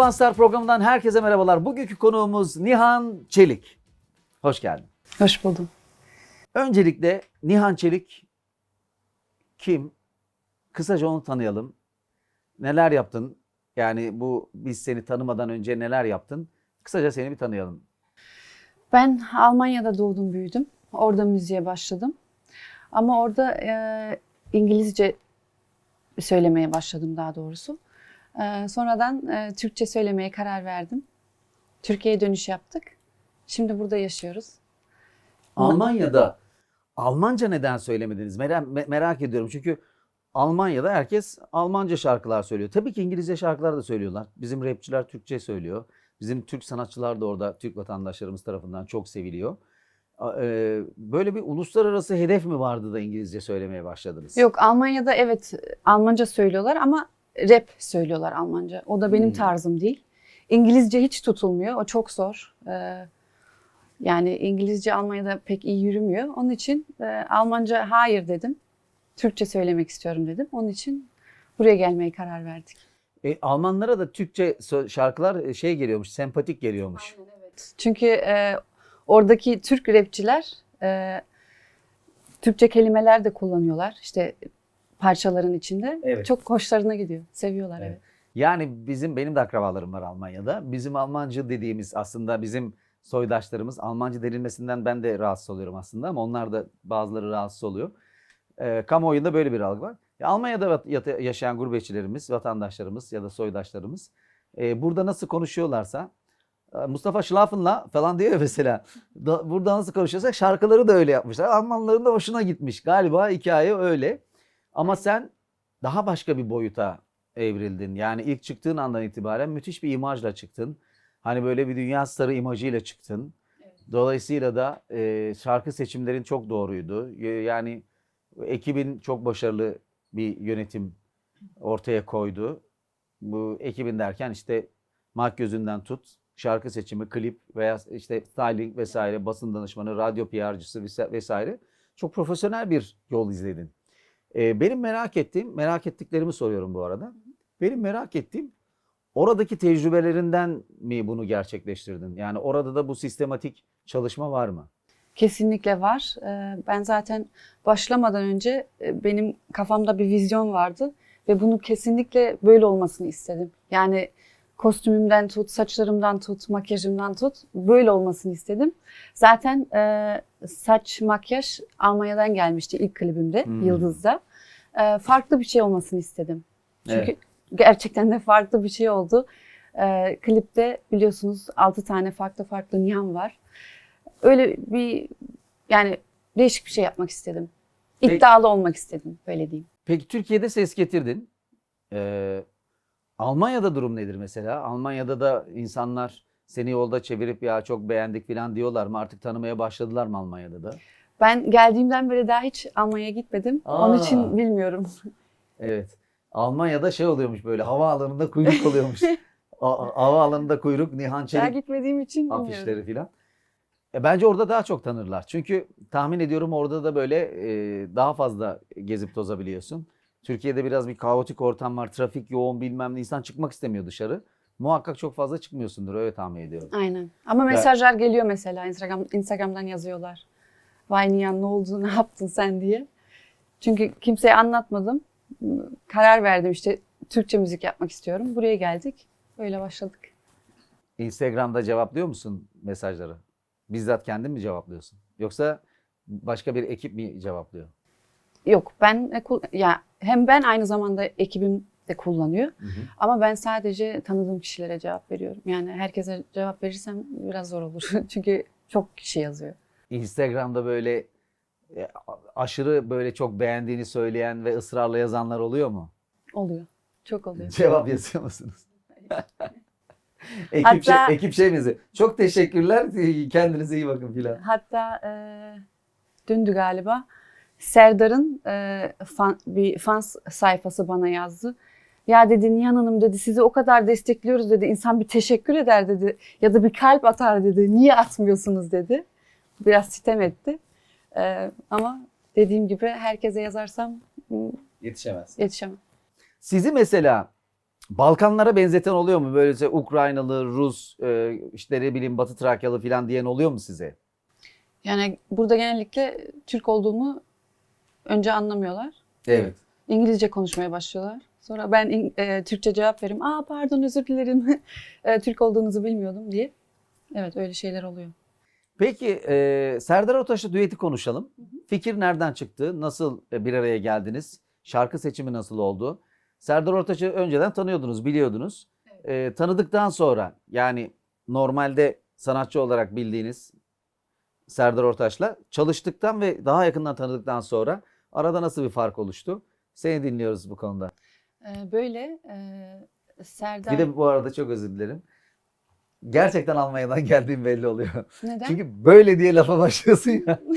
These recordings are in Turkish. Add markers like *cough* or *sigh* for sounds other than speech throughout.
Urban Star programından herkese merhabalar. Bugünkü konuğumuz Nihan Çelik. Hoş geldin. Hoş buldum. Öncelikle Nihan Çelik kim? Kısaca onu tanıyalım. Neler yaptın? Yani bu biz seni tanımadan önce neler yaptın? Kısaca seni bir tanıyalım. Ben Almanya'da doğdum büyüdüm. Orada müziğe başladım. Ama orada e, İngilizce söylemeye başladım daha doğrusu. E, sonradan e, Türkçe söylemeye karar verdim. Türkiye'ye dönüş yaptık. Şimdi burada yaşıyoruz. Almanya'da Almanca neden söylemediniz? Merak, me- merak ediyorum çünkü Almanya'da herkes Almanca şarkılar söylüyor. Tabii ki İngilizce şarkılar da söylüyorlar. Bizim rapçiler Türkçe söylüyor. Bizim Türk sanatçılar da orada Türk vatandaşlarımız tarafından çok seviliyor. E, Böyle bir uluslararası hedef mi vardı da İngilizce söylemeye başladınız? Yok Almanya'da evet Almanca söylüyorlar ama rap söylüyorlar Almanca. O da benim Hmm. tarzım değil. İngilizce hiç tutulmuyor. O çok zor. Ee, yani İngilizce Almanya'da pek iyi yürümüyor. Onun için e, Almanca hayır dedim. Türkçe söylemek istiyorum dedim. Onun için buraya gelmeye karar verdik. E, Almanlara da Türkçe şarkılar e, şey geliyormuş, sempatik geliyormuş. Çünkü e, oradaki Türk rapçiler e, Türkçe kelimeler de kullanıyorlar. İşte parçaların içinde. Evet. Çok hoşlarına gidiyor. Seviyorlar Evet. evet. Yani bizim benim de akrabalarım var Almanya'da. Bizim Almancı dediğimiz aslında bizim soydaşlarımız Almancı denilmesinden ben de rahatsız oluyorum aslında ama onlar da bazıları rahatsız oluyor. Ee, kamuoyunda böyle bir algı var. Ya Almanya'da yaşayan gurbetçilerimiz, vatandaşlarımız ya da soydaşlarımız e, burada nasıl konuşuyorlarsa e, Mustafa Schlafen'la falan diyor ya mesela. Da- burada nasıl konuşuyorsak şarkıları da öyle yapmışlar. Almanların da hoşuna gitmiş. Galiba hikaye öyle. Ama sen daha başka bir boyuta evrildin. Yani ilk çıktığın andan itibaren müthiş bir imajla çıktın. Hani böyle bir dünya starı imajıyla çıktın. Dolayısıyla da e, şarkı seçimlerin çok doğruydu. Yani ekibin çok başarılı bir yönetim ortaya koydu. Bu ekibin derken işte makyözünden tut, şarkı seçimi, klip veya işte styling vesaire, basın danışmanı, radyo PR'cısı vesa- vesaire çok profesyonel bir yol izledin. Ee, benim merak ettiğim, merak ettiklerimi soruyorum bu arada. Benim merak ettiğim oradaki tecrübelerinden mi bunu gerçekleştirdin? Yani orada da bu sistematik çalışma var mı? Kesinlikle var. Ee, Ben zaten başlamadan önce e, benim kafamda bir vizyon vardı ve bunu kesinlikle böyle olmasını istedim. Yani kostümümden tut, saçlarımdan tut, makyajımdan tut böyle olmasını istedim. Zaten e, saç, makyaj Almanya'dan gelmişti ilk klibimde Hmm. Yıldız'da. E, farklı bir şey olmasını istedim. Çünkü Evet. gerçekten de farklı bir şey oldu. E, klipte biliyorsunuz 6 tane farklı farklı Nihan var. Öyle bir yani değişik bir şey yapmak istedim. Peki- İddialı olmak istedim böyle diyeyim. Peki Türkiye'de ses getirdin. Ee, Almanya'da durum nedir mesela? Almanya'da da insanlar seni yolda çevirip ya çok beğendik falan diyorlar mı? Artık tanımaya başladılar mı Almanya'da da? Ben geldiğimden beri daha hiç Almanya'ya gitmedim. Onun Aa. için bilmiyorum. Evet. Almanya'da şey oluyormuş böyle havaalanında kuyruk oluyormuş. *laughs* Havaalanında kuyruk Nihan Daha Çelik gitmediğim için bilmiyorum. afişleri filan. E, bence orada daha çok tanırlar. Çünkü tahmin ediyorum orada da böyle e, daha fazla gezip tozabiliyorsun. Türkiye'de biraz bir kaotik ortam var. Trafik yoğun bilmem ne. insan çıkmak istemiyor dışarı. Muhakkak çok fazla çıkmıyorsundur öyle tahmin ediyorum. Aynen. Ama mesajlar geliyor mesela Instagram Instagram'dan yazıyorlar. Vay Nihan ne oldu, ne yaptın sen diye. Çünkü kimseye anlatmadım. Karar verdim işte Türkçe müzik yapmak istiyorum. Buraya geldik. Öyle başladık. Instagram'da cevaplıyor musun mesajları? Bizzat kendin mi cevaplıyorsun? Yoksa başka bir ekip mi cevaplıyor? Yok ben ya hem ben aynı zamanda ekibim de kullanıyor. Hı hı. Ama ben sadece tanıdığım kişilere cevap veriyorum. Yani herkese cevap verirsem biraz zor olur. *laughs* Çünkü çok kişi yazıyor. Instagram'da böyle e, aşırı böyle çok beğendiğini söyleyen ve ısrarla yazanlar oluyor mu? Oluyor. Çok oluyor. *laughs* Cevap yazıyor musunuz? *laughs* ekip, Hatta- şey, ekip şey mi yazıyor? Çok teşekkürler. Kendinize iyi bakın filan. Hatta e, dündü galiba Serdar'ın e, fan, bir fans sayfası bana yazdı. Ya dedi Nihan Hanım dedi sizi o kadar destekliyoruz dedi. İnsan bir teşekkür eder dedi. Ya da bir kalp atar dedi. Niye atmıyorsunuz dedi. Biraz sitem etti. E, ama dediğim gibi herkese yazarsam Yetişemez. yetişemem. Sizi mesela Balkanlara benzeten oluyor mu? Böylece Ukraynalı, Rus, e, işte ne bileyim Batı Trakyalı falan diyen oluyor mu size? Yani burada genellikle Türk olduğumu önce anlamıyorlar. Evet. İngilizce konuşmaya başlıyorlar. Sonra ben e, Türkçe cevap veririm. Aa pardon özür dilerim. *laughs* E, Türk olduğunuzu bilmiyordum diye. Evet öyle şeyler oluyor. Peki e, Serdar Ortaç'la düeti konuşalım. Fikir nereden çıktı? Nasıl e, bir araya geldiniz? Şarkı seçimi nasıl oldu? Serdar Ortaç'ı önceden tanıyordunuz, biliyordunuz. E, tanıdıktan sonra yani normalde sanatçı olarak bildiğiniz Serdar Ortaç'la çalıştıktan ve daha yakından tanıdıktan sonra arada nasıl bir fark oluştu? Seni dinliyoruz bu konuda. E, böyle e, Serdar... Bir de bu arada çok özür dilerim. Gerçekten Almanya'dan geldiğim belli oluyor. Neden? Çünkü böyle diye lafa başlıyorsun ya. *laughs*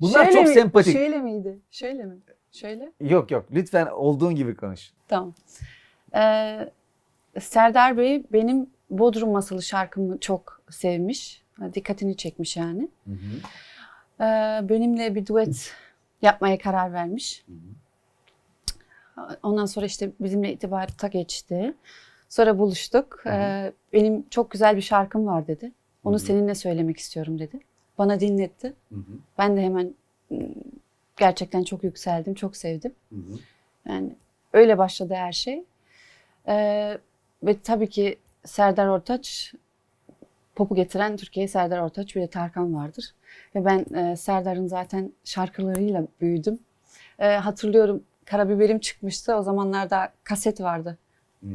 Bunlar Şöyle çok mi- sempatik. Şöyle miydi? Şöyle mi? Şöyle? Yok yok lütfen olduğun gibi konuş. Tamam. Ee, Serdar Bey benim Bodrum Masalı şarkımı çok sevmiş. Dikkatini çekmiş yani. Ee, benimle bir duet yapmaya karar vermiş. Ondan sonra işte bizimle itibata geçti. Sonra buluştuk. Ee, benim çok güzel bir şarkım var dedi. Onu seninle söylemek istiyorum dedi. Bana dinletti. Ben de hemen gerçekten çok yükseldim, çok sevdim. Yani öyle başladı her şey. Ee, ve tabii ki Serdar Ortaç, popu getiren Türkiye'ye Serdar Ortaç bir de Tarkan vardır. Ve ben e, Serdar'ın zaten şarkılarıyla büyüdüm. E, hatırlıyorum Karabiberim çıkmıştı. O zamanlarda kaset vardı.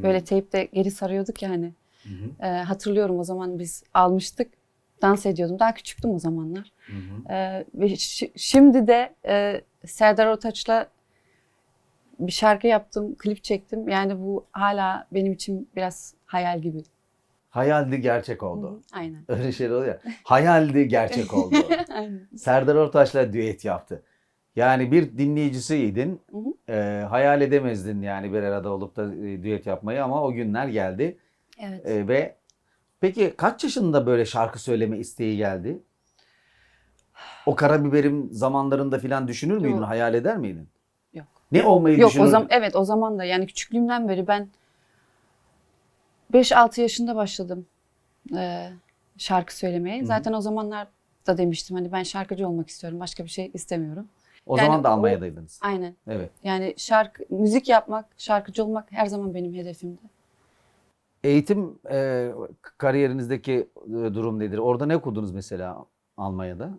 Böyle teypte geri sarıyorduk yani. E, hatırlıyorum o zaman biz almıştık. Dans ediyordum. Daha küçüktüm o zamanlar. Ee, ve şi- şimdi de e, Serdar Ortaç'la bir şarkı yaptım, klip çektim. Yani bu hala benim için biraz hayal gibi. Hayaldi gerçek oldu. hı, Aynen. Öyle şeyler oluyor ya. Hayaldi gerçek *laughs* oldu. Aynen. Serdar Ortaç'la düet yaptı. Yani bir dinleyicisiydin. Hı hı. Ee, hayal edemezdin yani bir arada olup da e, düet yapmayı ama o günler geldi. Evet. Ee, ve peki kaç yaşında böyle şarkı söyleme isteği geldi? O karabiberim zamanlarında filan düşünür müydün? Yok. Hayal eder miydin? Yok. Ne olmayı Yok o düşünürdün? zaman evet o zaman da yani küçüklüğümden beri ben 5-6 yaşında başladım e, şarkı söylemeye. Hı. Zaten o zamanlar da demiştim hani ben şarkıcı olmak istiyorum. Başka bir şey istemiyorum. O Yani zaman da o- Almanya'daydınız. Aynen. Evet. Yani şarkı müzik yapmak, şarkıcı olmak her zaman benim hedefimdi. Eğitim e, kariyerinizdeki e, durum nedir? Orada ne okudunuz mesela Almanya'da?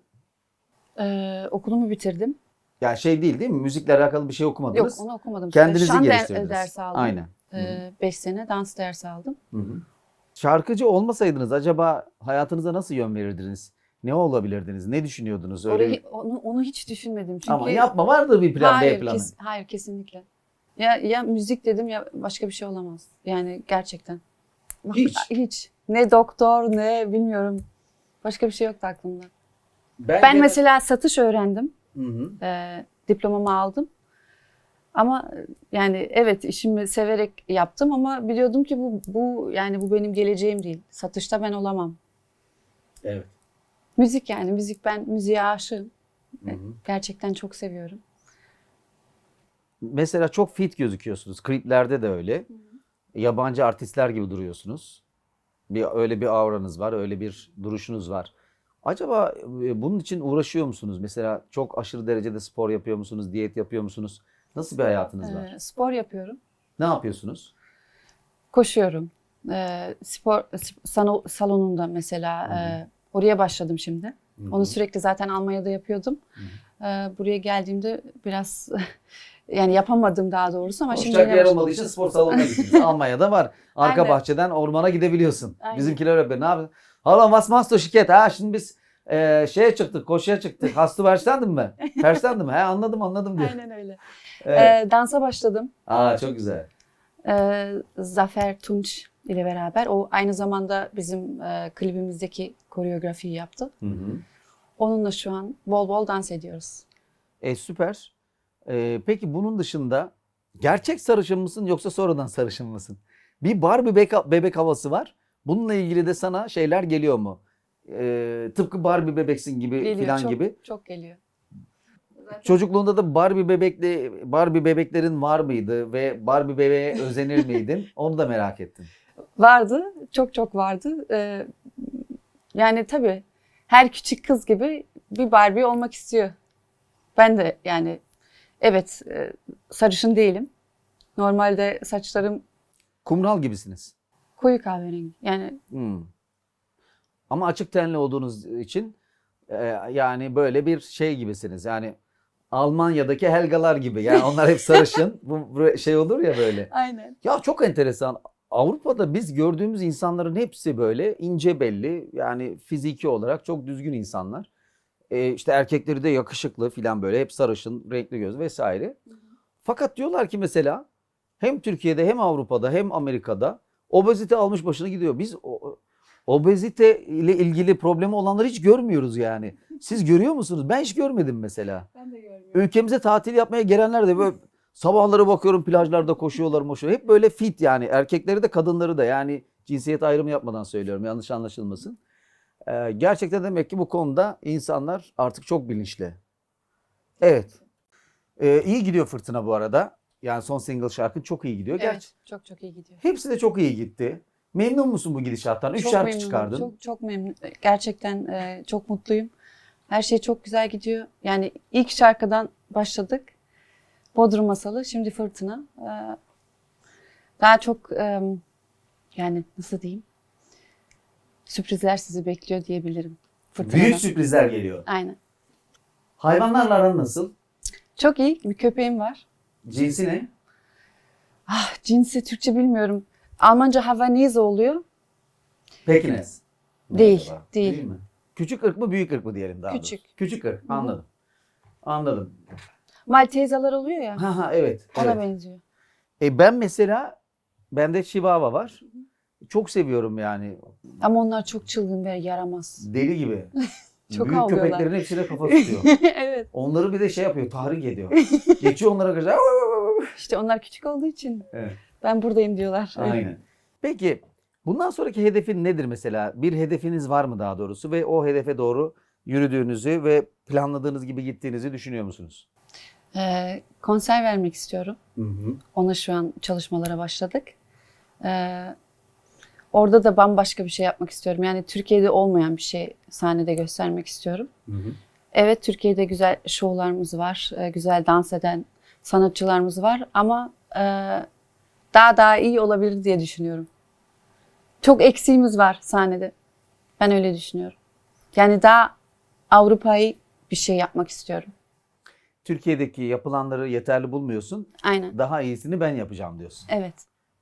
Ee, okulumu bitirdim. Yani şey değil değil mi? Müzikle alakalı bir şey Yok okumadınız. onu okumadım. Kendinizi Şan der- geliştirdiniz. dersi aldım. Aynen. 5 sene dans dersi aldım. Hı hı. Şarkıcı olmasaydınız acaba hayatınıza nasıl yön verirdiniz? Ne olabilirdiniz? Ne düşünüyordunuz? Öyle Orayı, onu, onu hiç düşünmedim. Çünkü Ama yapma vardı bir plan hayır, B planı. kes- hayır kesinlikle. Ya, ya müzik dedim ya başka bir şey olamaz. Yani gerçekten. Hiç. Hiç. Ne doktor ne bilmiyorum. Başka bir şey yoktu aklımda. Ben, Ben gene- mesela satış öğrendim. Hı hı. Ee, diplomamı aldım. Ama yani evet işimi severek yaptım ama biliyordum ki bu bu yani bu benim geleceğim değil. Satışta ben olamam. Evet. Müzik yani müzik ben müziğe aşığım. Hı hı. Gerçekten çok seviyorum. Mesela çok fit gözüküyorsunuz. Kliplerde de öyle. Yabancı artistler gibi duruyorsunuz. Bir öyle bir auranız var, öyle bir duruşunuz var. Acaba e, bunun için uğraşıyor musunuz? Mesela çok aşırı derecede spor yapıyor musunuz? Diyet yapıyor musunuz? Nasıl bir hayatınız var? Ee, spor yapıyorum. Ne yapıyorsunuz? Koşuyorum. Ee, spor sano- salonunda mesela e, oraya başladım şimdi. Hı hı. Onu sürekli zaten Almanya'da yapıyordum. Ee, buraya geldiğimde biraz *laughs* yani yapamadım daha doğrusu ama şimdi Koşacak yine yer başladım. olmadığı için spor salonuna gittiniz. *laughs* Almanya'da var. Arka Aynen. bahçeden ormana gidebiliyorsun. Aynen. Bizimkiler öyle. Ne yapıyorsun? Hallo was machst du şirket? Ha şimdi biz e, şeye çıktık, koşuya çıktık. Hastı verstandın mı? *laughs* Verstandın mı? He anladım anladım diyor. Aynen öyle. Evet. Ee, dansa başladım. Aa çok güzel. Ee, Zafer Tunç ile beraber. O aynı zamanda bizim e, klibimizdeki koreografiyi yaptı. Hı hı. Onunla şu an bol bol dans ediyoruz. E süper. E, peki bunun dışında gerçek sarışın mısın yoksa sonradan sarışın mısın? Bir Barbie bebek, bebek havası var. Bununla ilgili de sana şeyler geliyor mu? E, tıpkı Barbie bebeksin gibi Geliyor, filan çok, gibi. Çok geliyor. çocukluğunda da Barbie bebekli Barbie bebeklerin var mıydı ve Barbie bebeğe özenir miydin? *laughs* Onu da merak ettim. Vardı, çok çok vardı. Ee, yani tabii her küçük kız gibi bir Barbie olmak istiyor. Ben de yani evet e, sarışın değilim. Normalde saçlarım Kumral gibisiniz. koyu kahverengi. Yani Hmm. Ama açık tenli olduğunuz için e, yani böyle bir şey gibisiniz. Yani Almanya'daki Helgalar gibi. Yani onlar hep sarışın. *laughs* bu, şey olur ya böyle. aynen. Ya çok enteresan. Avrupa'da biz gördüğümüz insanların hepsi böyle ince belli. Yani fiziki olarak çok düzgün insanlar. E, işte erkekleri de yakışıklı filan böyle hep sarışın, renkli göz vesaire. Fakat diyorlar ki mesela hem Türkiye'de hem Avrupa'da hem Amerika'da obezite almış başını gidiyor. Biz o, obezite ile ilgili problemi olanları hiç görmüyoruz yani. Siz görüyor musunuz? Ben hiç görmedim mesela. Ben de görmüyorum. Ülkemize tatil yapmaya gelenler de böyle sabahları bakıyorum plajlarda koşuyorlar moşuyor. Hep böyle fit yani erkekleri de kadınları da yani cinsiyet ayrımı yapmadan söylüyorum yanlış anlaşılmasın. Ee, gerçekten demek ki bu konuda insanlar artık çok bilinçli. Evet. Ee, iyi gidiyor Fırtına bu arada. Yani son single şarkın çok iyi gidiyor. Gerçi Evet, çok çok iyi gidiyor. hepsi de çok iyi gitti. Memnun musun bu gidişattan? Üç Çok şarkı memnunum, çıkardın. Çok çok memnun. Gerçekten e, çok mutluyum. Her şey çok güzel gidiyor. Yani ilk şarkıdan başladık. Bodrum Masalı, şimdi Fırtına. E, daha çok e, yani nasıl diyeyim? Sürprizler sizi bekliyor diyebilirim. Fırtına'da. Büyük sürprizler geliyor. Aynen. Hayvanlarla aran nasıl? Çok iyi. Bir köpeğim var. Cinsi ne? Ah, cinsi Türkçe bilmiyorum. Almanca Havanese oluyor. Pekines. Değil, Merhaba. değil. mi? Küçük ırk mı büyük ırk mı diyelim daha Küçük. doğrusu? Küçük ırk anladım. Anladım. Maltezalar oluyor ya. Ha ha evet. Ona evet. benziyor. E ben mesela bende Chihuahua var. Çok seviyorum yani. Ama onlar çok çılgın ve yaramaz. Deli gibi. *laughs* Çok Büyük havlıyorlar. köpeklerin hepsine kafa tutuyor. *laughs* evet. Onları bir de şey yapıyor, tahrik ediyor. *laughs* Geçiyor onlara karşı. İşte onlar küçük olduğu için Evet. Ben buradayım diyorlar. Aynen. Peki bundan sonraki hedefin nedir mesela? Bir hedefiniz var mı daha doğrusu ve o hedefe doğru yürüdüğünüzü ve planladığınız gibi gittiğinizi düşünüyor musunuz? Ee, konser vermek istiyorum. Hı hı. Ona şu an çalışmalara başladık. Ee, orada da bambaşka bir şey yapmak istiyorum. Yani Türkiye'de olmayan bir şey sahnede göstermek istiyorum. Hı hı. Evet Türkiye'de güzel şovlarımız var. e, Güzel dans eden sanatçılarımız var. Ama e, daha daha iyi olabilir diye düşünüyorum. Çok eksiğimiz var sahnede. Ben öyle düşünüyorum. Yani daha Avrupa'yı bir şey yapmak istiyorum. Türkiye'deki yapılanları yeterli bulmuyorsun. Aynen. Daha iyisini ben yapacağım diyorsun. Evet.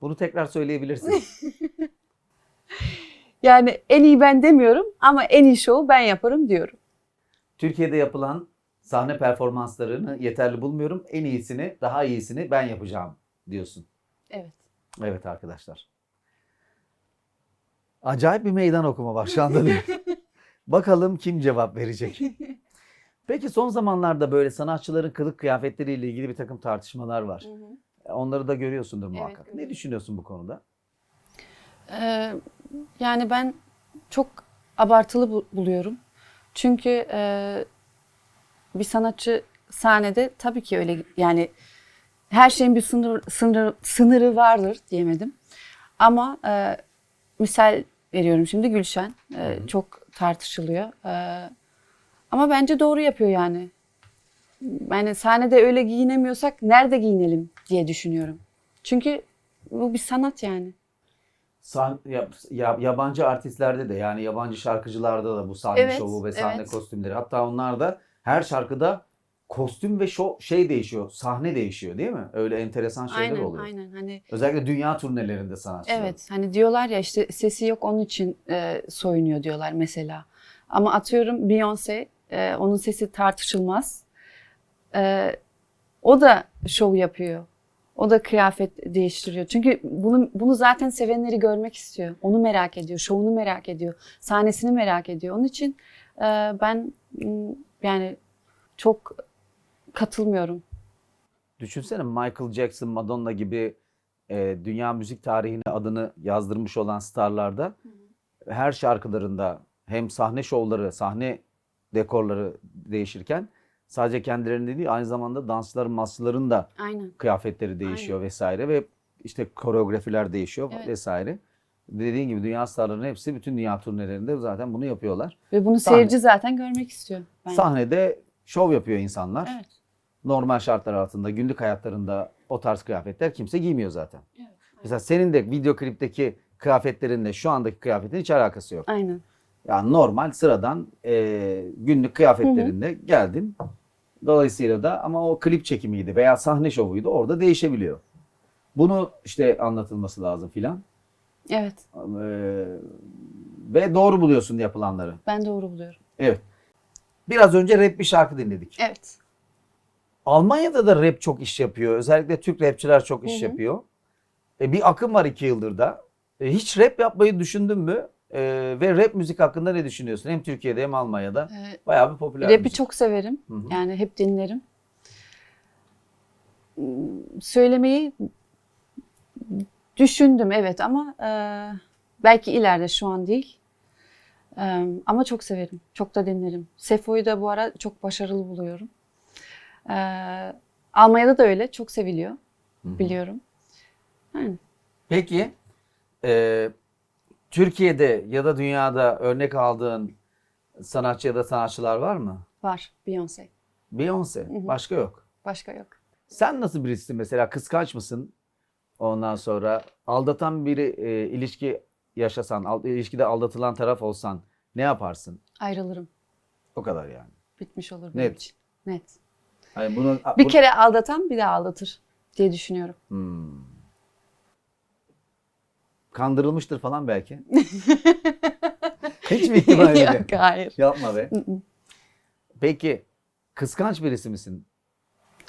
Bunu tekrar söyleyebilirsin. *laughs* *laughs* Yani en iyi ben demiyorum ama en iyi şovu ben yaparım diyorum. Türkiye'de yapılan sahne performanslarını yeterli bulmuyorum. En iyisini, daha iyisini ben yapacağım diyorsun. Evet. Evet arkadaşlar. Acayip bir meydan okuma var şu anda. *laughs* Bakalım kim cevap verecek. Peki son zamanlarda böyle sanatçıların kılık kıyafetleriyle ilgili bir takım tartışmalar var. Onları da görüyorsundur muhakkak. ne görüyorum. düşünüyorsun bu konuda? Ee, yani ben çok abartılı bu- buluyorum. Çünkü e, bir sanatçı sahnede tabii ki öyle yani her şeyin bir sınır, sınır sınırı vardır diyemedim. Ama e, misal veriyorum şimdi Gülşen e, çok tartışılıyor. E, ama bence doğru yapıyor yani. Yani sahnede öyle giyinemiyorsak nerede giyinelim diye düşünüyorum. Çünkü bu bir sanat yani. Sah- ya- ya- yabancı artistlerde de yani yabancı şarkıcılarda da bu sahne Evet, şovu ve sahne evet. kostümleri. Hatta onlar da her şarkıda kostüm ve şo şey değişiyor. Sahne değişiyor değil mi? Öyle enteresan şeyler aynen, oluyor. aynen. Hani Özellikle dünya turnelerinde sanatçılar. evet, hani diyorlar ya işte sesi yok onun için e, soyunuyor diyorlar mesela. Ama atıyorum Beyoncé, e, onun sesi tartışılmaz. E, o da şov yapıyor. O da kıyafet değiştiriyor. Çünkü bunu bunu zaten sevenleri görmek istiyor. Onu merak ediyor, şovunu merak ediyor, sahnesini merak ediyor. Onun için e, ben yani çok katılmıyorum. Düşünsene Michael Jackson, Madonna gibi e, dünya müzik tarihine adını yazdırmış olan starlarda her şarkılarında hem sahne şovları, sahne dekorları değişirken sadece kendilerinin değil aynı zamanda dansçıların, masçıların da Aynen. kıyafetleri değişiyor vesaire ve işte koreografiler değişiyor Evet. vesaire. Dediğin gibi dünya starlarının hepsi bütün dünya turnelerinde zaten bunu yapıyorlar. Ve bunu Sahne. seyirci zaten görmek istiyor. bence. Sahnede şov yapıyor insanlar. Evet. Normal şartlar altında günlük hayatlarında o tarz kıyafetler kimse giymiyor zaten. Evet. Mesela senin de video klipteki kıyafetlerinle şu andaki kıyafetin hiç alakası yok. Aynen. Yani normal sıradan e, günlük kıyafetlerinde geldin. Dolayısıyla da ama o klip çekimiydi veya sahne şovuydu orada değişebiliyor. Bunu işte anlatılması lazım filan. Evet. Ee, ve doğru buluyorsun yapılanları. Ben doğru buluyorum. Evet. Biraz önce rap bir şarkı dinledik. Evet. Almanya'da da rap çok iş yapıyor. Özellikle Türk rapçiler çok iş Hı hı. yapıyor. E, bir akım var iki yıldır da. E, hiç rap yapmayı düşündün mü? E, ve rap müzik hakkında ne düşünüyorsun? Hem Türkiye'de hem Almanya'da. Ee, Bayağı bir popüler Rap'i müzik. çok severim. Hı hı. Yani hep dinlerim. Hmm, Söylemeyi düşündüm evet ama e, belki ileride şu an değil. E, ama çok severim. Çok da dinlerim. Sefo'yu da bu ara çok başarılı buluyorum. E, Almanya'da da öyle. Çok seviliyor. Hı hı. Biliyorum. Yani, Peki e, Türkiye'de ya da dünyada örnek aldığın sanatçı ya da sanatçılar var mı? var Beyoncé. Beyoncé. hı. Başka yok. Başka yok. Sen nasıl birisin mesela? Kıskanç mısın? Ondan sonra aldatan biri e, ilişki yaşasan, al- ilişkide aldatılan taraf olsan ne yaparsın? Ayrılırım. O kadar yani. Bitmiş olur benim Net. için. Net. Hani bunu, Bir bu- kere aldatan bir daha aldatır diye düşünüyorum. Hmm. Kandırılmıştır falan belki. *laughs* Hiç mi ihtimal yok? Yok hayır. Yapma be. Peki kıskanç birisi misin?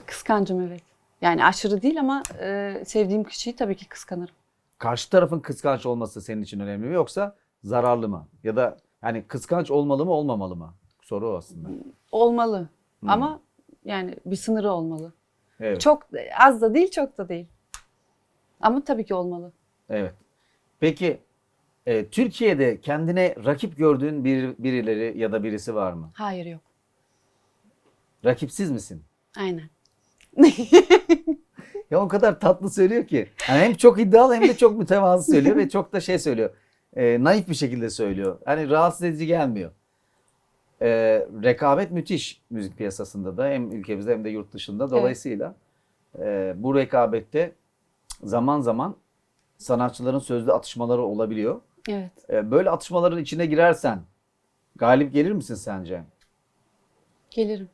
Kıskancım evet. Yani aşırı değil ama e, sevdiğim kişiyi tabii ki kıskanırım. Karşı tarafın kıskanç olması senin için önemli mi yoksa zararlı mı? Ya da yani kıskanç olmalı mı olmamalı mı? Soru o aslında. Olmalı Hmm. ama yani bir sınırı olmalı. Evet. Çok az da değil çok da değil. Ama tabii ki olmalı. Evet. Peki e, Türkiye'de kendine rakip gördüğün bir, birileri ya da birisi var mı? Hayır yok. Rakipsiz misin? Aynen. *laughs* Ya o kadar tatlı söylüyor ki. Yani hem çok iddialı hem de çok mütevazı söylüyor ve çok da şey söylüyor. E, naif bir şekilde söylüyor. Hani rahatsız edici gelmiyor. E, rekabet müthiş müzik piyasasında da hem ülkemizde hem de yurt dışında. Dolayısıyla e, bu rekabette zaman zaman sanatçıların sözlü atışmaları olabiliyor. Evet. E, böyle atışmaların içine girersen galip gelir misin sence? Gelirim.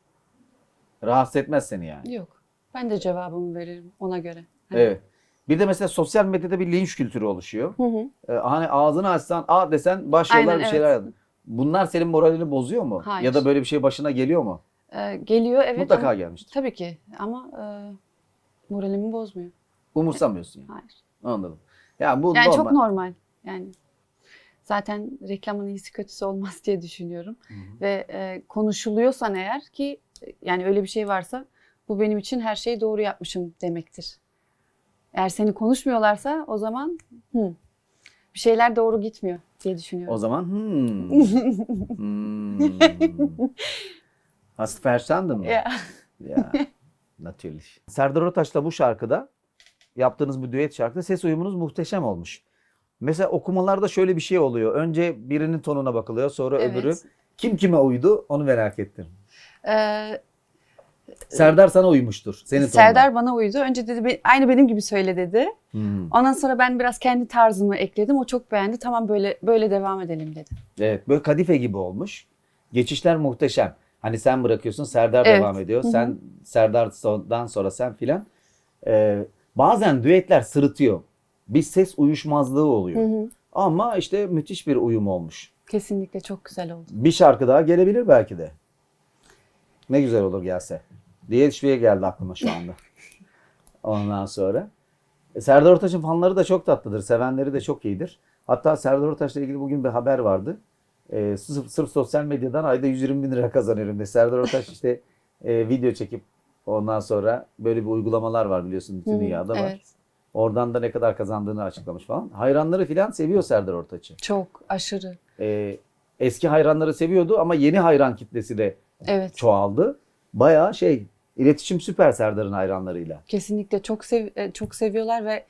Rahatsız etmez seni yani. Yok. Ben de cevabımı veririm ona göre. Hani- Evet. Bir de mesela sosyal medyada bir linç kültürü oluşuyor. Hı hı. Ee, hani ağzını açsan a desen başlıyorlar Aynen, bir şeyler. evet. yazın. Bunlar senin moralini bozuyor mu? Hayır. Ya da böyle bir şey başına geliyor mu? E, geliyor evet Mutlaka ama, gelmiştir. tabii ki ama e, moralimi bozmuyor. Umursamıyorsun yani. Hayır. Anladım. Ya bu Yani normal. çok normal. Yani zaten reklamın iyisi kötüsü olmaz *laughs* diye düşünüyorum. Ve e, konuşuluyorsan eğer ki e, yani öyle bir şey varsa bu benim için her şeyi doğru yapmışım demektir. Eğer seni konuşmuyorlarsa o zaman hı, bir şeyler doğru gitmiyor diye düşünüyorum. O zaman hmm. *laughs* hmm. Hast verstanden mı? Ya. Ya. Natürlich. Serdar Ortaç'la bu şarkıda yaptığınız bu düet şarkıda ses uyumunuz muhteşem olmuş. Mesela okumalarda şöyle bir şey oluyor. Önce birinin tonuna bakılıyor, sonra Evet. öbürü. Kim kime uydu onu merak ettim. Ee, Serdar sana uymuştur. Senin. Serdar bana uydu. Önce dedi "Be- aynı benim gibi söyle dedi. Hmm. Ondan sonra ben biraz kendi tarzımı ekledim. O çok beğendi. Tamam böyle böyle devam edelim dedi. Evet böyle kadife gibi olmuş. Geçişler muhteşem. Hani sen bırakıyorsun Serdar Evet. devam ediyor. Hı hı. Sen Serdar'dan sonra sen filan. Ee, bazen düetler sırıtıyor. Bir ses uyuşmazlığı oluyor. Hı hı. Ama işte müthiş bir uyum olmuş. Kesinlikle çok güzel oldu. Bir şarkı daha gelebilir belki de. Ne güzel olur gelse. Diye şuraya geldi aklıma şu anda. Ondan sonra. E, Serdar Ortaç'ın fanları da çok tatlıdır. Sevenleri de çok iyidir. Hatta Serdar Ortaç'la ilgili bugün bir haber vardı. E, sırf, sırf sosyal medyadan ayda 120 bin lira kazanıyorum diye. Serdar Ortaç işte e, video çekip ondan sonra böyle bir uygulamalar var biliyorsun bütün hı, dünyada var. Evet. Oradan da ne kadar kazandığını açıklamış falan. Hayranları filan seviyor Serdar Ortaç'ı. Çok aşırı. E, eski hayranları seviyordu ama yeni hayran kitlesi de Evet. çoğaldı. bayağı şey iletişim süper Serdar'ın hayranlarıyla. Kesinlikle çok sev e, çok seviyorlar ve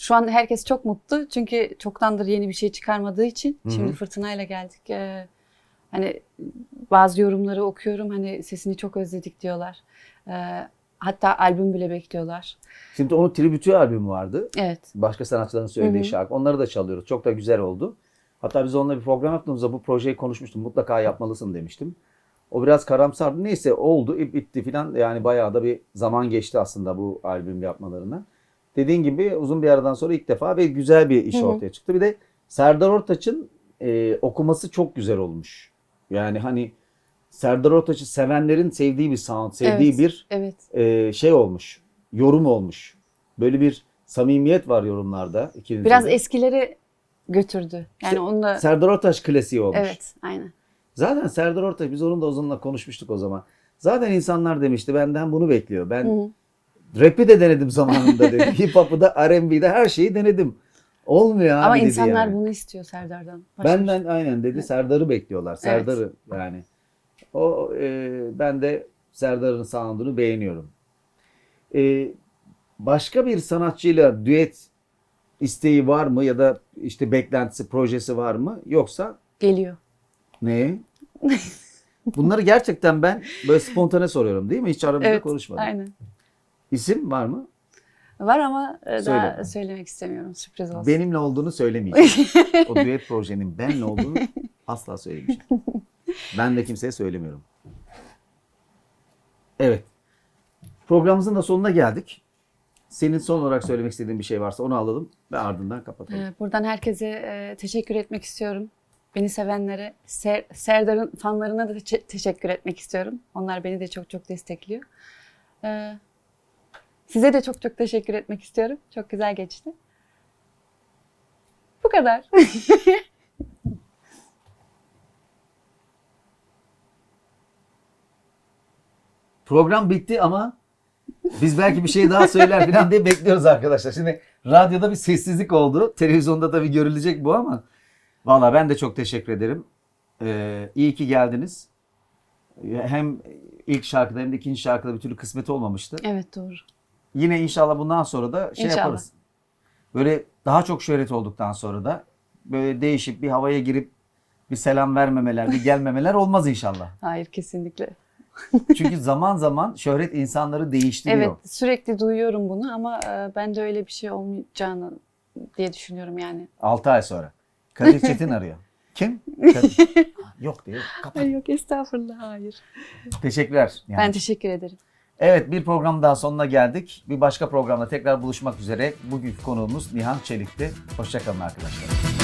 şu an herkes çok mutlu çünkü çoktandır yeni bir şey çıkarmadığı için Hı hı. şimdi fırtınayla geldik. Ee, hani bazı yorumları okuyorum hani sesini çok özledik diyorlar. Ee, hatta albüm bile bekliyorlar. Şimdi onun tribütü albümü vardı. Evet. Başka sanatçıların söylediği Hı hı. şarkı. Onları da çalıyoruz. Çok da güzel oldu. Hatta biz onunla bir program yaptığımızda bu projeyi konuşmuştum. Mutlaka yapmalısın demiştim. O biraz karamsardı. Neyse oldu, ip bitti filan. Yani bayağı da bir zaman geçti aslında bu albüm yapmalarına. Dediğin gibi uzun bir aradan sonra ilk defa ve güzel bir iş Hı hı. ortaya çıktı. Bir de Serdar Ortaç'ın e, okuması çok güzel olmuş. Yani hani Serdar Ortaç'ı sevenlerin sevdiği bir sound, sevdiği Evet. bir Evet. e, şey olmuş. Yorum olmuş. Böyle bir samimiyet var yorumlarda. Biraz de. eskileri götürdü. Yani İşte onu da Serdar Ortaç klasiği olmuş. evet, aynen. Zaten Serdar Ortaç biz onun da uzunla konuşmuştuk o zaman. Zaten insanlar demişti benden bunu bekliyor. Ben Hı rap'i de denedim zamanında dedi. *laughs* Hip hop'u da R&B'de her şeyi denedim. Olmuyor abi Ama dedi insanlar yani. bunu istiyor Serdar'dan. Başka bir şey. Benden aynen dedi. Serdar'ı bekliyorlar. Serdar'ı yani. O e, ben de Serdar'ın sound'unu beğeniyorum. E, başka bir sanatçıyla düet isteği var mı ya da işte beklentisi, projesi var mı? Yoksa geliyor. ne? Bunları gerçekten ben böyle spontane soruyorum değil mi? Hiç aramızda Evet, konuşmadık. aynen. İsim var mı? Var ama e, Söyle. daha söylemek istemiyorum. Sürpriz olsun. Benimle olduğunu söylemeyeceğim. o düet projenin benle olduğunu asla söylemeyeceğim. Ben de kimseye söylemiyorum. Evet. Programımızın da sonuna geldik. Senin son olarak söylemek istediğin bir şey varsa onu alalım ve ardından kapatalım. Ee, Buradan herkese e, teşekkür etmek istiyorum. Beni sevenlere, Ser- Serdar'ın fanlarına da te- teşekkür etmek istiyorum. Onlar beni de çok çok destekliyor. Ee, Size de çok çok teşekkür etmek istiyorum. Çok güzel geçti. Bu kadar. *laughs* Program bitti ama biz belki bir şey daha söyler falan diye bekliyoruz arkadaşlar. Şimdi radyoda bir sessizlik oldu. Televizyonda tabii görülecek bu ama valla ben de çok teşekkür ederim. Ee, iyi ki geldiniz. Hem ilk şarkıda hem de ikinci şarkıda bir türlü kısmet olmamıştı. evet doğru. Yine inşallah bundan sonra da şey İnşallah. yaparız. Böyle daha çok şöhret olduktan sonra da böyle değişip bir havaya girip bir selam vermemeler, bir gelmemeler olmaz inşallah. *laughs* Hayır kesinlikle. Çünkü zaman zaman şöhret insanları değiştiriyor. Evet sürekli duyuyorum bunu ama e, ben de öyle bir şey olmayacağını diye düşünüyorum yani. 6 ay sonra. Kadir Çetin arıyor. Kim? Kadir. *laughs* Yok diyor. Kapat. Yok estağfurullah hayır. Teşekkürler. Yani. Ben teşekkür ederim. Evet bir program daha sonuna geldik. Bir başka programda tekrar buluşmak üzere. Bugünkü konuğumuz Nihan Çelik'ti. Hoşçakalın arkadaşlar.